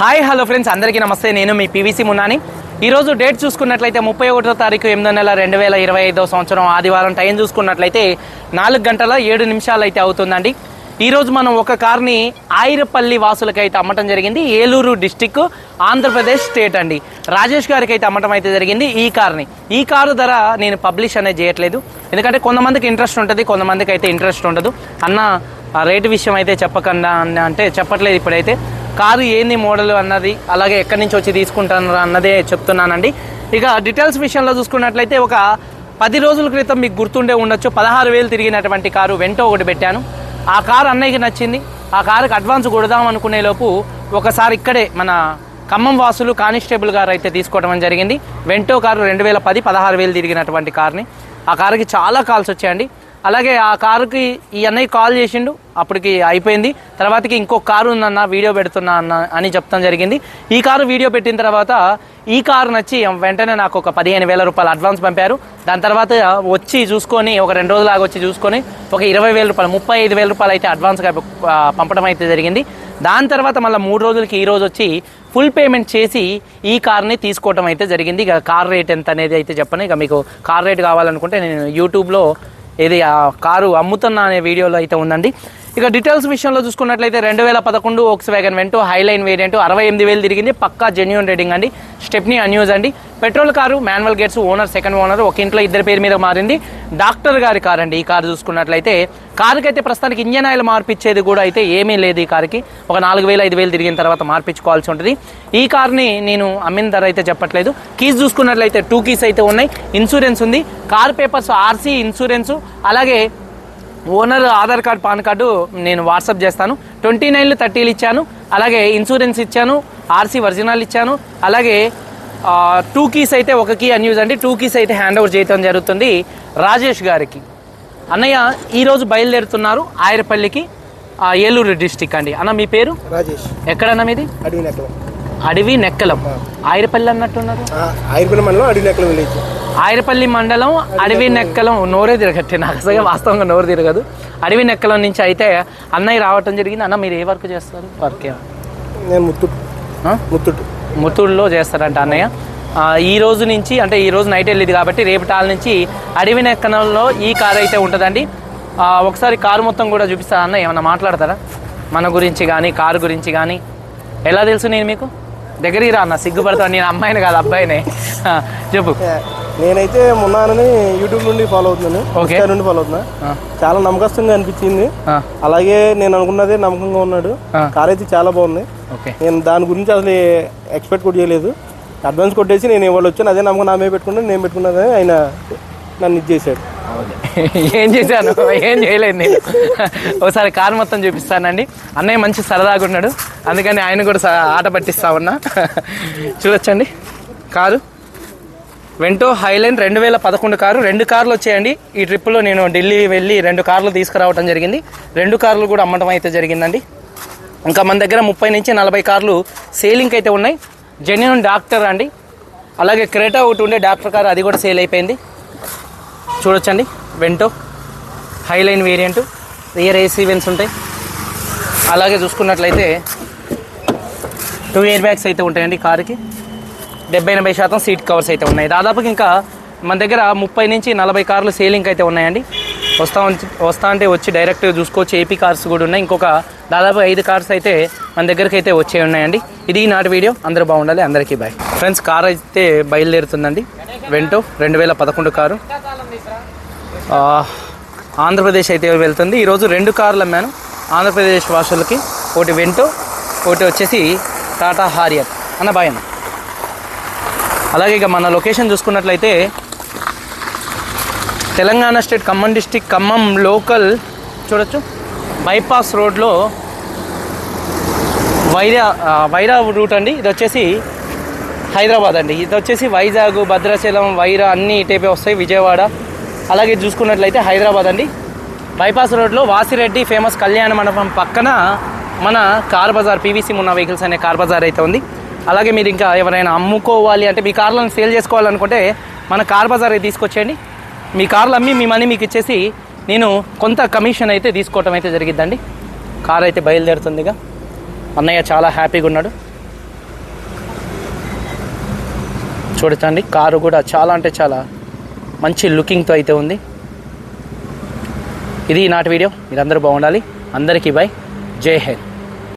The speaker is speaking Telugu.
హాయ్ హలో ఫ్రెండ్స్ అందరికీ నమస్తే. నేను మీ పీవీసీ మున్నాని. ఈరోజు డేట్ చూసుకున్నట్లయితే ముప్పై ఒకటో తారీఖు ఎనిమిదో నెల రెండు వేల ఇరవై ఐదో సంవత్సరం ఆదివారం. టైం చూసుకున్నట్లయితే నాలుగు గంటల ఏడు నిమిషాలు అయితే అవుతుందండి. ఈరోజు మనం ఒక కార్ని ఆయిరపల్లి వాసులకి అయితే అమ్మటం జరిగింది. ఏలూరు డిస్టిక్ ఆంధ్రప్రదేశ్ స్టేట్ అండి. రాజేష్ గారికి అయితే అమ్మటం అయితే జరిగింది ఈ కార్ని. ఈ కారు ధర నేను పబ్లిష్ అనేది చేయట్లేదు. ఎందుకంటే కొంతమందికి ఇంట్రెస్ట్ ఉంటుంది కొంతమందికి అయితే ఇంట్రెస్ట్ ఉండదు. అన్న ఆ రేటు విషయం అయితే చెప్పకుండా అన్న- అంటే చెప్పట్లేదు ఇప్పుడైతే. కారు ఏంది మోడల్ అన్నది అలాగే ఎక్కడి నుంచి వచ్చి తీసుకుంటాను అన్నదే చెప్తున్నానండి. ఇక డీటెయిల్స్ విషయంలో చూసుకున్నట్లయితే ఒక పది రోజుల క్రితం మీకు గుర్తుండే ఉండొచ్చు. పదహారు వేలు తిరిగినటువంటి కారు వెంటో ఒకటి పెట్టాను. ఆ కారు అన్నయ్యకి నచ్చింది. ఆ కారుకి అడ్వాన్స్ కొడదాం అనుకునే లోపు ఒకసారి ఇక్కడే మన ఖమ్మం వాసులు కానిస్టేబుల్ గారు అయితే తీసుకోవడం జరిగింది. వెంటో కారు రెండు వేల పది పదహారు వేలు తిరిగినటువంటి కార్ని. ఆ కారుకి చాలా కాల్స్ వచ్చాయండి. అలాగే ఆ కారుకి ఈ అన్నయ్య కాల్ చేసిండు అప్పటికి అయిపోయింది. తర్వాతకి ఇంకో కారు ఉందన్న వీడియో పెడుతున్నా అన్న అని చెప్తాం జరిగింది. ఈ కారు వీడియో పెట్టిన తర్వాత ఈ కారు నచ్చి వెంటనే నాకు ఒక పదిహేను వేల రూపాయలు అడ్వాన్స్ పంపారు. దాని తర్వాత వచ్చి చూసుకొని ఒక రెండు రోజులాగా వచ్చి చూసుకొని ఒక ఇరవై వేల రూపాయలు ముప్పై ఐదు వేల రూపాయలు అయితే అడ్వాన్స్గా పంపడం అయితే జరిగింది. దాని తర్వాత మళ్ళీ మూడు రోజులకి ఈ రోజు వచ్చి ఫుల్ పేమెంట్ చేసి ఈ కార్ని తీసుకోవడం అయితే జరిగింది. ఇక కార్ రేట్ ఎంత అనేది అయితే చెప్పను. ఇక మీకు కార్ రేట్ కావాలనుకుంటే నేను యూట్యూబ్లో ఇది ఆ కారు అమ్ముతున్నా అనే వీడియోలో అయితే ఉందండి. ఇక డీటెయిల్స్ విషయంలో చూసుకున్నట్లయితే రెండు వేల పదకొండు Volkswagen Vento highline variant అరవై ఎనిమిది వేలు తిరిగింది. పక్కా జెన్యున్ రేటింగ్ అండి. స్టెప్నీ అన్యూజ్ అండి. Petrol car manual gates owner second owner ఒక ఇంట్లో ఇద్దరి పేరు మీద మారింది. డాక్టర్ గారి కార్ అండి. ఈ కారు చూసుకున్నట్లయితే కారుకి అయితే ప్రస్తుతానికి ఇంజన్ ఆయిల్ మార్పిచ్చేది కూడా అయితే ఏమీ లేదు ఈ కారుకి. ఒక నాలుగు వేలు ఐదు వేలు తిరిగిన తర్వాత మార్పించుకోవాల్సి ఉంటుంది. ఈ కార్ని నేను అమ్మిన ధర అయితే చెప్పట్లేదు. కీస్ చూసుకున్నట్లయితే టూ కీస్ అయితే ఉన్నాయి. ఇన్సూరెన్స్ ఉంది. కార్ పేపర్స్ ఆర్సీ ఇన్సూరెన్స్ అలాగే owner Aadhaar card PAN card నేను వాట్సాప్ చేస్తాను. ట్వంటీ నైన్లు థర్టీలు ఇచ్చాను. అలాగే ఇన్సూరెన్స్ ఇచ్చాను. ఆర్సీ ఒరిజినల్ ఇచ్చాను. అలాగే టూ కీస్ అయితే ఒక కీ అన్యూజ్ అండి. టూ కీస్ అయితే హ్యాండ్ ఓవర్ చేయడం జరుగుతుంది రాజేష్ గారికి. అన్నయ్య ఈరోజు బయలుదేరుతున్నారు ఆయరపల్లికి ఏలూరు డిస్టిక్ అండి. అన్న మీ పేరు? రాజేష్. ఎక్కడన్నా మీది? అడవి నెక్కలం. అడవి నెక్కలం. ఆయరపల్లి అన్నట్టున్నారు? ఆయుర్పల్లి అడవి నెక్కలం విలేజ్. ఆయరపల్లి మండలం అడవి నెక్కలం నోరే తిరగట్టే. నాకు అసలు వాస్తవంగా నోరు తిరగదు. అడవి నెక్కలం నుంచి అయితే అన్నయ్య రావటం జరిగింది. అన్న మీరు ఏ వర్క్ చేస్తారు? వర్క్ నేను ఆ? ముత్తుట్. ముత్తూరులో చేస్తారంట అన్నయ్య. ఈ రోజు నుంచి అంటే ఈ రోజు నైట్ వెళ్ళింది కాబట్టి రేపు టాల్ నుంచి అడవి నెక్కనంలో ఈ కార్ అయితే ఉంటుందండి. ఒకసారి కారు మొత్తం కూడా చూపిస్తారా అన్న ఏమన్నా మాట్లాడతారా? మన గురించి కానీ కారు గురించి కానీ ఎలా తెలుసు నేను మీకు? దగ్గరికి రా అన్న సిగ్గుపడతాను. నేను అమ్మాయిని కాదు అబ్బాయినే. చెప్పు. నేనైతే మొన్నని యూట్యూబ్ నుండి ఫాలో అవుతున్నాను. ఇన్స్టా నుండి ఫాలో అవుతున్నా. చాలా నమ్మకస్తుగా అనిపించింది. అలాగే నేను అనుకున్నదే నమ్మకంగా ఉన్నాడు. కార్ అయితే చాలా బాగుంది. నేను దాని గురించి అసలు ఎక్స్పెక్ట్ కూడా చేయలేదు. అడ్వాన్స్ కొట్టేసి నేను ఇవాళ వచ్చాను అదే నమ్మకం నా మీద పెట్టుకున్నాను నేను పెట్టుకున్నదే ఆయన నన్ను ఇది చేశాడు. ఏం చేశాను? ఏం చేయలేదు నేను. ఒకసారి కారు మొత్తం చూపిస్తానండి. అన్నయ్య మంచి సరదాగా ఉన్నాడు. అందుకని ఆయన కూడా ఆట పట్టిస్తా ఉన్నా. చూడొచ్చండి. కారు? వెంటో హైలైన్ రెండు వేల పదకొండు కారు. రెండు కార్లు వచ్చాయండి. ఈ ట్రిప్లో నేను ఢిల్లీ వెళ్ళి రెండు కార్లు తీసుకురావడం జరిగింది. రెండు కార్లు కూడా అమ్మటం అయితే జరిగిందండి. ఇంకా మన దగ్గర ముప్పై నుంచి నలభై కార్లు సేలింగ్ అయితే ఉన్నాయి. జెన్యున్ డాక్టర్ అండి. అలాగే క్రేటా ఒకటి ఉండే డాక్టర్ కారు అది కూడా సేల్ అయిపోయింది. చూడొచ్చండి. Vento Highline variant. Rear AC vents ఉంటాయి. అలాగే చూసుకున్నట్లయితే టూ ఇయర్ బ్యాగ్స్ అయితే ఉంటాయండి కారుకి. డెబ్బై ఎనభై శాతం సీట్ కవర్స్ అయితే ఉన్నాయి. దాదాపుగా ఇంకా మన దగ్గర ముప్పై నుంచి నలభై కార్లు సేలింగ్ అయితే ఉన్నాయండి. వస్తా వస్తా అంటే వచ్చి డైరెక్ట్ చూసుకోవచ్చు. ఏపీ కార్స్ కూడా ఉన్నాయి. ఇంకొక దాదాపు ఐదు కార్స్ అయితే మన దగ్గరికి అయితే వచ్చే ఉన్నాయండి. ఇది నాటి వీడియో. అందరూ బాగుండాలి. అందరికీ బాయ్ ఫ్రెండ్స్ కార్ అయితే బయలుదేరుతుందండి. వెంటో రెండు వేల పదకొండు కారు. ఆంధ్రప్రదేశ్ అయితే వెళ్తుంది. ఈరోజు రెండు కార్లు అమ్మాను. ఆంధ్రప్రదేశ్ వాసులకి ఒకటి వెంటో ఒకటి వచ్చేసి టాటా హారియర్ అన్న బాయ్ అన్న. అలాగే ఇక మన లొకేషన్ చూసుకున్నట్లయితే Telangana state Khammam district Khammam local చూడొచ్చు. బైపాస్ రోడ్లో వైరా వైరా రూట్ అండి. ఇది వచ్చేసి హైదరాబాద్ అండి. ఇది వచ్చేసి వైజాగ్ భద్రాచలం వైరా అన్నీ ఇటేపే వస్తాయి. విజయవాడ. అలాగే చూసుకున్నట్లయితే హైదరాబాద్ అండి. బైపాస్ రోడ్లో వాసిరెడ్డి ఫేమస్ కళ్యాణ మండపం పక్కన మన car bazaar PVC Munna vehicles అనే కార్ బజార్ అయితే ఉంది. అలాగే మీరు ఇంకా ఎవరైనా అమ్ముకోవాలి అంటే మీ కార్లను సేల్ చేసుకోవాలనుకుంటే మన కార్ బజార్ తీసుకొచ్చేయండి. మీ కార్లు అమ్మి మీ మనీ మీకు ఇచ్చేసి నేను కొంత కమిషన్ అయితే తీసుకోవటం అయితే జరిగిద్దండి. కార్ అయితే బయలుదేరుతుందిగా అన్నయ్య చాలా హ్యాపీగా ఉన్నాడు. చూడతాండి కారు కూడా చాలా అంటే చాలా మంచి లుకింగ్తో అయితే ఉంది. ఇది నాటి వీడియో. మీరందరూ బాగుండాలి. అందరికీ బై. జై హింద్.